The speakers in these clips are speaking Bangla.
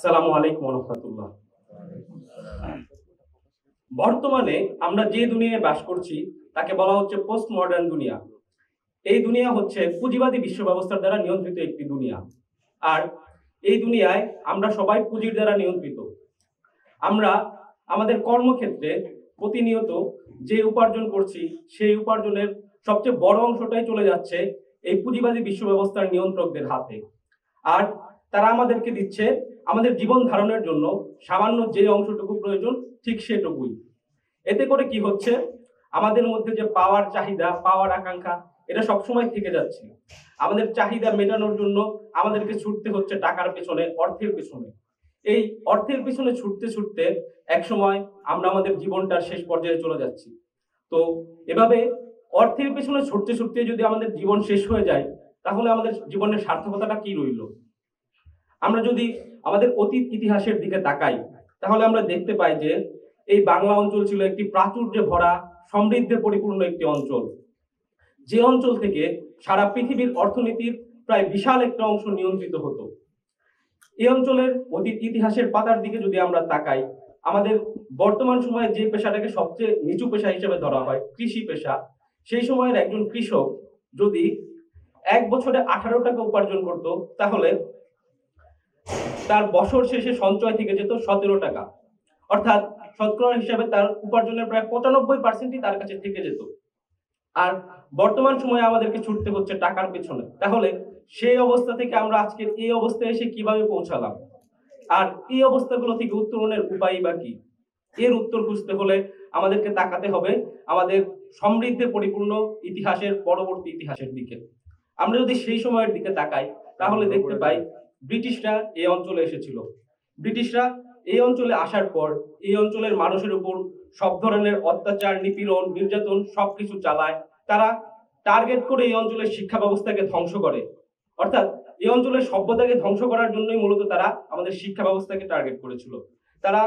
আসসালামু আলাইকুম রহমতুল্লাহ। বর্তমানে আমরা যে দুনিয়ায় বাস করছি, তাকে বলা হচ্ছে পোস্ট মডার্ন দুনিয়া। এই দুনিয়া হচ্ছে পুঁজিবাদী বিশ্ব ব্যবস্থার দ্বারা নিয়ন্ত্রিত একটি দুনিয়া। আর এই দুনিয়ায় আমরা সবাই পুঁজির দ্বারা নিয়ন্ত্রিত। আমরা আমাদের কর্মক্ষেত্রে প্রতিনিয়ত যে উপার্জন করছি, সেই উপার্জনের সবচেয়ে বড় অংশটাই চলে যাচ্ছে এই পুঁজিবাদী বিশ্ব ব্যবস্থার নিয়ন্ত্রকদের হাতে। আর তারা আমাদেরকে দিচ্ছে আমাদের জীবন ধারণের জন্য সামান্য যে অংশটুকু প্রয়োজন, ঠিক সেটুকুই। এতে করে কি হচ্ছে? আমাদের মধ্যে যে পাওয়ার চাহিদা, পাওয়ার আকাঙ্ক্ষা, এটা সবসময় থেকে যাচ্ছে। আমাদের চাহিদা মেটানোর জন্য আমাদেরকে ছুটতে হচ্ছে টাকার পেছনে, অর্থের পেছনে। এই অর্থের পিছনে ছুটতে ছুটতে এক সময় আমরা আমাদের জীবনটার শেষ পর্যায়ে চলে যাচ্ছি। তো এভাবে অর্থের পেছনে ছুটতে ছুটতে যদি আমাদের জীবন শেষ হয়ে যায়, তাহলে আমাদের জীবনের সার্থকতাটা কি রইল? আমরা যদি আমাদের অতীত ইতিহাসের দিকে তাকাই, তাহলে আমরা দেখতে পাই যে এই বাংলা অঞ্চল ছিল একটি প্রাচুর্যে ভরা, সমৃদ্ধে পরিপূর্ণ একটি অঞ্চল। যে অঞ্চল থেকে সারা পৃথিবীর অর্থনীতির প্রায় বিশাল একটা অংশ নিয়ন্ত্রিত হতো। এই অঞ্চলের অতীত ইতিহাসের পাতার দিকে যদি আমরা তাকাই, আমাদের বর্তমান সময়ে যে পেশাটাকে সবচেয়ে নিচু পেশা হিসেবে ধরা হয়, কৃষি পেশা, সেই সময়ের একজন কৃষক যদি এক বছরে আঠারো টাকা উপার্জন করত, তাহলে তার বছর শেষে সঞ্চয় থেকে যেত সতেরো টাকা। অর্থাৎ শতকরা হিসাবে তার উপার্জনের প্রায় পঁচানব্বই পার্সেন্টই তার কাছে থেকে যেত। আর বর্তমান সময়ে আমাদেরকে ছুটতে হচ্ছে টাকার পেছনে। তাহলে সেই অবস্থা থেকে আমরা আজকের এই অবস্থায় এসে কীভাবে পৌঁছালাম? আর এই অবস্থাগুলো থেকে উত্তরণের উপায় বা কি? এর উত্তর খুঁজতে হলে আমাদেরকে তাকাতে হবে আমাদের সমৃদ্ধে পরিপূর্ণ ইতিহাসের পরবর্তী ইতিহাসের দিকে। আমরা যদি সেই সময়ের দিকে তাকাই, তাহলে দেখতে পাই ব্রিটিশরা এই অঞ্চলে এসেছিল। ব্রিটিশরা এই অঞ্চলে আসার পর এই অঞ্চলের মানুষের উপর সব ধরনের অত্যাচার, নিপীড়ন, নির্যাতন সবকিছু চালায়। তারা টার্গেট করে এই অঞ্চলের শিক্ষা ব্যবস্থাকে ধ্বংস করে। অর্থাৎ এই অঞ্চলের সভ্যতাকে ধ্বংস করার জন্যই মূলত তারা আমাদের শিক্ষা ব্যবস্থাকে টার্গেট করেছিল। তারা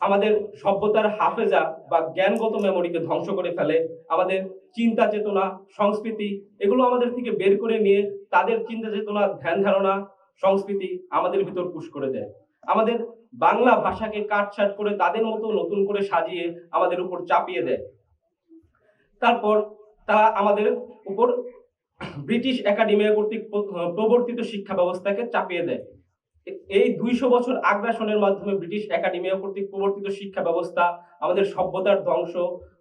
আমাদের সভ্যতার হাফেজা বা জ্ঞানগত মেমোরিকে ধ্বংস করে ফেলে। আমাদের চিন্তা চেতনা, সংস্কৃতি, এগুলো আমাদের থেকে বের করে নিয়ে তাদের চিন্তা চেতনা, ধ্যান ধারণা সংস্কৃতি আমাদের ভিতর পুশ করে দেয়। আমাদের বাংলা ভাষাকে কাটছাট করে তাদের মতো নতুন করে সাজিয়ে আমাদের উপর চাপিয়ে দেয়। তারপর তারা আমাদের উপর ব্রিটিশ একাডেমিয়া কর্তৃক প্রবর্তিত শিক্ষা ব্যবস্থাকে চাপিয়ে দেয়। এই দুইশো বছর আগ্রাসনের মাধ্যমে ব্রিটিশ একাডেমিয়া কর্তৃক প্রবর্তিত শিক্ষা ব্যবস্থা আমাদের সভ্যতার ধ্বংস,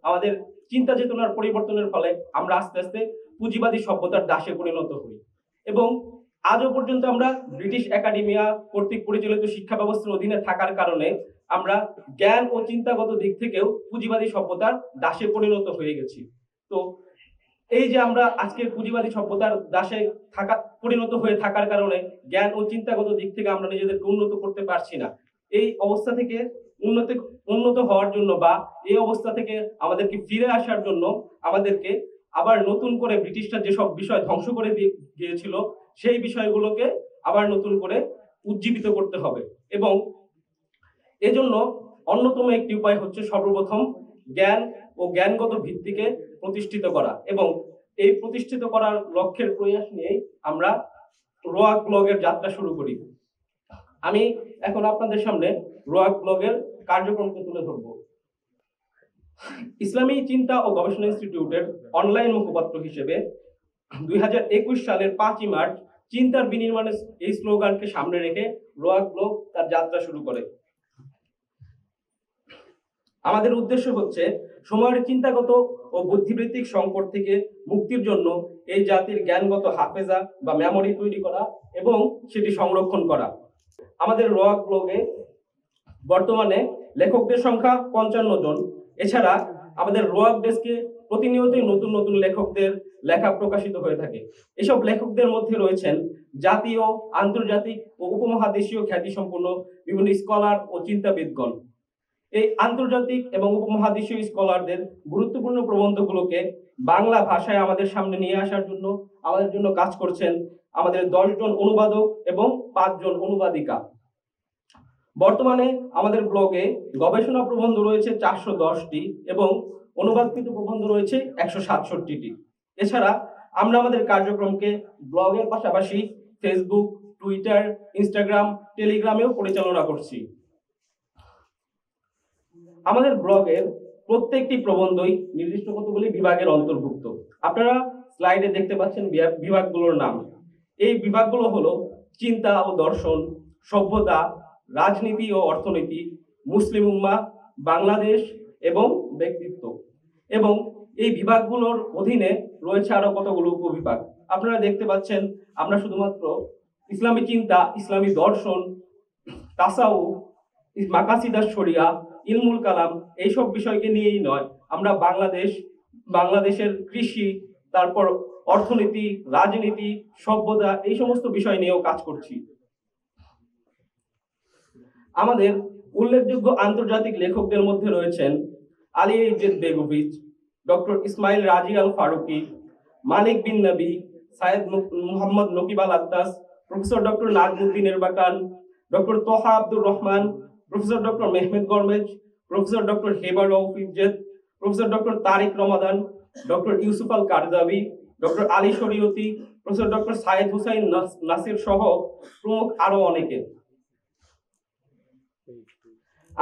আমাদের চিন্তা চেতনার পরিবর্তনের ফলে আমরা আস্তে আস্তে পুঁজিবাদী সভ্যতার দাসে পরিণত হই। এবং আজও পর্যন্ত আমরা ব্রিটিশ একাডেমিয়া কর্তৃক পরিচালিত শিক্ষা ব্যবস্থার অধীনে থাকার কারণে আমরা জ্ঞান ও চিন্তাগত দিক থেকেও পুঁজিবাদী সভ্যতার দাসে পরিণত হয়ে গেছি। তো এই যে আমরা আজকে পুঁজিবাদী সভ্যতার দাসে থাকা, পরিণত হয়ে থাকার কারণে জ্ঞান ও চিন্তাগত দিক থেকে আমরা নিজেদেরকে উন্নত করতে পারছি না। এই অবস্থা থেকে উন্নত উন্নত হওয়ার জন্য বা এই অবস্থা থেকে আমাদেরকে ফিরে আসার জন্য আমাদেরকে আবার নতুন করে ব্রিটিশরা যেসব বিষয় ধ্বংস করে দিয়ে গিয়েছিল সেই বিষয়গুলোকে আবার নতুন করে উজ্জীবিত করতে হবে। এবং এজন্য অন্যতম একটি উপায় হচ্ছে সর্বপ্রথম জ্ঞান ও জ্ঞানগত ভিত্তিকে প্রতিষ্ঠিত করা। এবং এই প্রতিষ্ঠিত করার লক্ষ্যের প্রয়াস নিয়েই আমরা রোয়াক ব্লগের যাত্রা শুরু করি। আমি এখন আপনাদের সামনে রোয়াক ব্লগের কার্যক্রমকে তুলে ধরব। ইসলামী চিন্তা ও গবেষণা ইনস্টিটিউটের অনলাইন মুখপাত্র হিসেবে দুই হাজার একুশ সালের পাঁচই মার্চ চিন্তার বিনির্মাণের এই স্লোগানকে সামনে রেখে রোয়াক ব্লগ তার যাত্রা শুরু করে। আমাদের উদ্দেশ্য হচ্ছে সময়ের চিন্তাগত ও বুদ্ধিবৃত্তিক সংকট থেকে মুক্তির জন্য এই জাতির জ্ঞানগত হাফেজা বা মেমোরি তৈরি করা এবং সেটি সংরক্ষণ করা। আমাদের রোয়াক ব্লগে বর্তমানে লেখকদের সংখ্যা পঞ্চান্ন জন। এছাড়া আমাদের রোয়াক ডেস্কে প্রতিনিয়তই নতুন নতুন লেখকদের লেখা প্রকাশিত হয়ে থাকে। এসব লেখকদের মধ্যে রয়েছেন জাতীয়, আন্তর্জাতিক ও উপমহাদেশীয় খ্যাতিসম্পন্ন বিভিন্ন স্কলার ও চিন্তাবিদগণ। এই আন্তর্জাতিক এবং উপমহাদেশীয় স্কলারদের গুরুত্বপূর্ণ প্রবন্ধগুলোকে বাংলা ভাষায় আমাদের সামনে নিয়ে আসার জন্য, আমাদের জন্য কাজ করছেন আমাদের দশজন অনুবাদক এবং পাঁচজন অনুবাদিকা। বর্তমানে আমাদের ব্লগে গবেষণা প্রবন্ধ রয়েছে চারশো দশটি এবং অনুবাদকৃত প্রবন্ধ রয়েছে একশো সাতষট্টিটি। এছাড়া আমরা আমাদের কার্যক্রমকে ব্লগের পাশাপাশি ফেসবুক টুইটার ইনস্টাগ্রাম টেলিগ্রামেও পরিচালনা করছি। আমাদের ব্লগের প্রত্যেকটি প্রবন্ধই নির্দিষ্ট কতগুলি বিভাগের অন্তর্ভুক্ত। আপনারা স্লাইডে দেখতে পাচ্ছেন বিভাগ- বিভাগগুলোর নাম। এই বিভাগগুলো হলো চিন্তা ও দর্শন, সভ্যতা, রাজনীতি ও অর্থনীতি, মুসলিম উম্মা বাংলাদেশ এবং ব্যক্তিত্ব। এবং এই বিভাগগুলোর অধীনে রয়েছে আরও কতগুলো উপবিভাগ। আপনারা দেখতে পাচ্ছেন, আমরা শুধুমাত্র ইসলামী চিন্তা, ইসলামী দর্শন, তাসাউ মাকাসিদার শরিয়া, ইলমুল কালাম এইসব বিষয়কে নিয়েই নয়। আমরা বাংলাদেশ, বাংলাদেশের কৃষি, তারপর অর্থনীতি, রাজনীতি, সভ্যতা এই সমস্ত বিষয় নিয়েও কাজ করছি। আমাদের উল্লেখযোগ্য আন্তর্জাতিক লেখকদের মধ্যে রয়েছেন Ali Izet Begovic doctor Ismail Raji al Faruqi Malik bin Nabi, Sayed Muhammad Naquib al Attas professor doctor Necmettin Erbakan, doctor Taha Abdur Rahman, professor doctor Mehmet Gormez, professor doctor Rauf Izzet, professor doctor Tariq Ramadan, doctor Yusuf al Qaradawi, doctor Ali Shariati, professor doctor Sayed Hussain Nas- Nasir সহ প্রমুখ আরও অনেকে।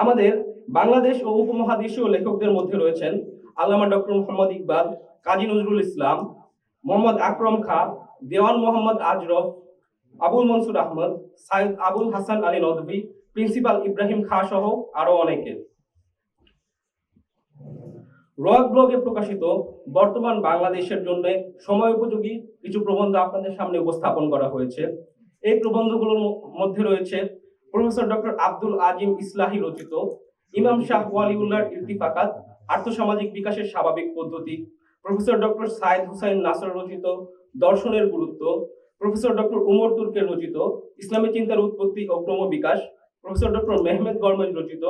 আমাদের বাংলাদেশ ও উপমহাদেশীয় লেখকদের মধ্যে রয়েছেন আল্লামা ডক্টর মোহাম্মদ ইকবাল, কাজী নজরুল ইসলাম, মোহাম্মদ আকরম খা, দেওয়ান মোহাম্মদ আজরফ, আবুল মনসুর আহমদ, সাইদ আবুল হাসান আলী নদভী, প্রিন্সিপাল ইব্রাহিম খা সহ আরও অনেকে। রক ব্লগে প্রকাশিত বর্তমান বাংলাদেশের জন্য সময় উপযোগী কিছু প্রবন্ধ আপনাদের সামনে উপস্থাপন করা হয়েছে। এই প্রবন্ধগুলোর মধ্যে রয়েছে প্রফেসর ডক্টর আব্দুল আজিম রচিত, ইমাম শাহ ওয়ালিউল্লাহর আর্থসামাজিক বিকাশের স্বাভাবিক পদ্ধতি, professor doctor Sayed Hussain Nasr রচিত, দর্শনের গুরুত্ব, প্রফেসর ডক্টর উমর তুর্কের রচিত, ইসলামী চিন্তার উৎপত্তি ও ক্রমবিকাশ প্রফেসর ডক্টর মেহমেদ গরমেজ রচিত,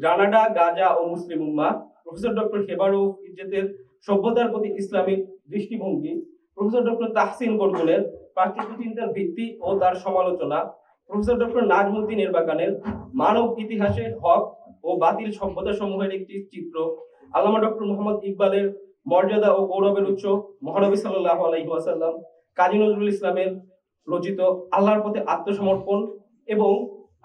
গ্রানাডা, গাজা ও মুসলিম উম্মা, প্রফেসর ডক্টর হেবারু ইজ্জতের সভ্যতার প্রতি ইসলামিক দৃষ্টিভঙ্গি, প্রফেসর ডক্টর তাহসিন গর্গুনের প্রাকৃতিক চিন্তার ভিত্তি ও তার সমালোচনা প্রফেসর ডক্টর নাজমুদ্দিন এরবাকানের মানব ইতিহাসে হক ও বাতিল সভ্যতা সমূহের একটি চিত্র। আল্লামা ডক্টর মোহাম্মদ ইকবালের মর্যাদা ও গৌরবের উৎস মহানবী সাল্লাহ আলাইহি ওয়াসাল্লাম, কাজী নজরুল ইসলামের রচিত আল্লাহর পথে আত্মসমর্পণ এবং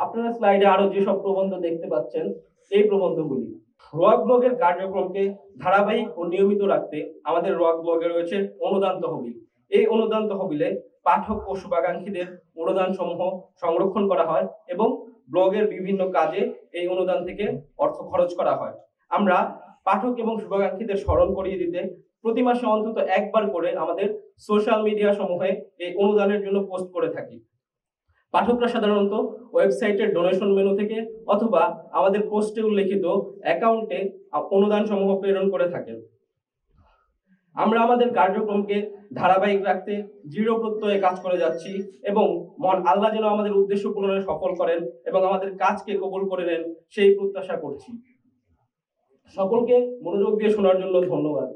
আপনারা স্লাইডে আরও যেসব প্রবন্ধ দেখতে পাচ্ছেন, এই প্রবন্ধগুলি। রক ব্লগের কার্যক্রমকে ধারাবাহিক ও নিয়মিত রাখতে আমাদের রক ব্লগে রয়েছে অনুদান তহবিল। এই অনুদান তহবিলে পাঠক ও শুভাকাঙ্ক্ষীদের অনুদান সমূহ সংরক্ষণ করা হয় এবং ব্লগের বিভিন্ন কাজে এই অনুদান থেকে অর্থ খরচ করা হয়। আমরা পাঠক এবং শুভাকাঙ্ক্ষীদের স্মরণ করিয়ে দিতে প্রতি মাসে অন্তত একবার করে আমাদের সোশ্যাল মিডিয়া সমূহে এই অনুদানের জন্য পোস্ট করে থাকি। পাঠকরা সাধারণত ওয়েবসাইটের ডোনেশন মেনু থেকে অথবা আমাদের পোস্টে উল্লেখিত অ্যাকাউন্টে অনুদান সমূহ প্রেরণ করে থাকেন। আমরা আমাদের কার্যক্রমকে ধারাবাহিক রাখতে দৃঢ় প্রত্যয়ে কাজ করে যাচ্ছি এবং মন আল্লাহ যেন আমাদের উদ্দেশ্য পূরণে সফল করেন এবং আমাদের কাজকে কবুল করে নেন, সেই প্রত্যাশা করছি। সকলকে মনোযোগ দিয়ে শোনার জন্য ধন্যবাদ।